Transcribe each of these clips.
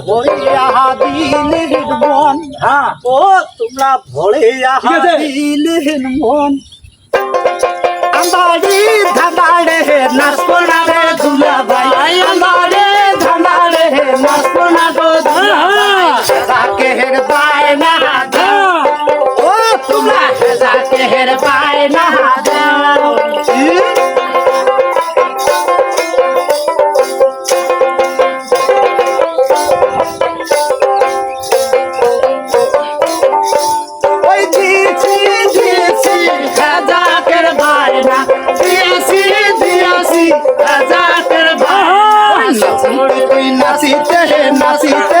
ভরিয়া দিলেন মন হ্যাঁ ও তোমরা ভরিয়া ঠিক আছে। দিলেন মন আন্দাড়ি ধান্দাড়ে নাচবো না রে দুলা ভাই আন্দাড়ে ধান্দাড়ে নাচবো না গো দুলা ভাই যাকে হের পায় না দাও ও তোমরা যাকে হের পায় না নাচিতে নাচিতে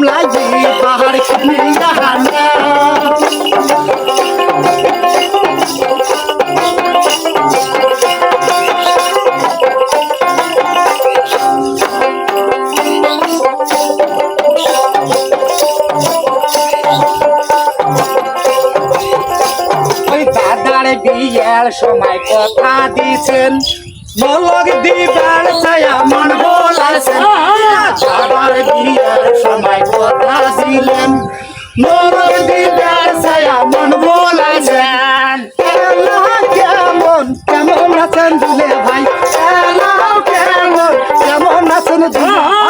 তোমরা পাহাড় বিয়ের সময় কথা দিছেন। মলক দিবার ছায়া মন বলাছেন দাদার বিয়ার সময় কথা দিলেন বলক দিবার ছায়া মন বলাছেন কেমন কেমন আছেন দুলে ভাই? কেমন কেমন আছেন দুলে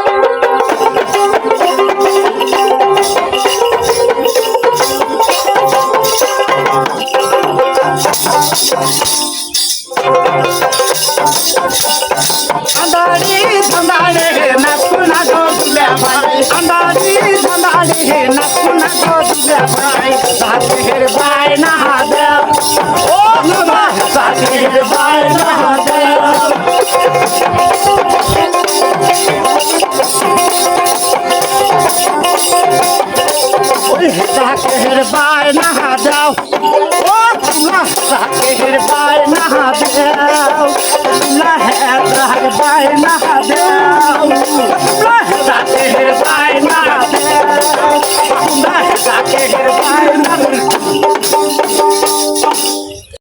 अंदाड़ी अंदाड़े नकुना गो दुले भाई अंदाड़ी अंदाड़े नकुना गो दुले भाई साथेर बाय नहा दे ओ नमा साथेर बाय नहा दे ओए साथेर बाय नहा जाओ রাগের বায়না দেও না হ্যাঁ রাগ বায়না দেও না রাগের বায়না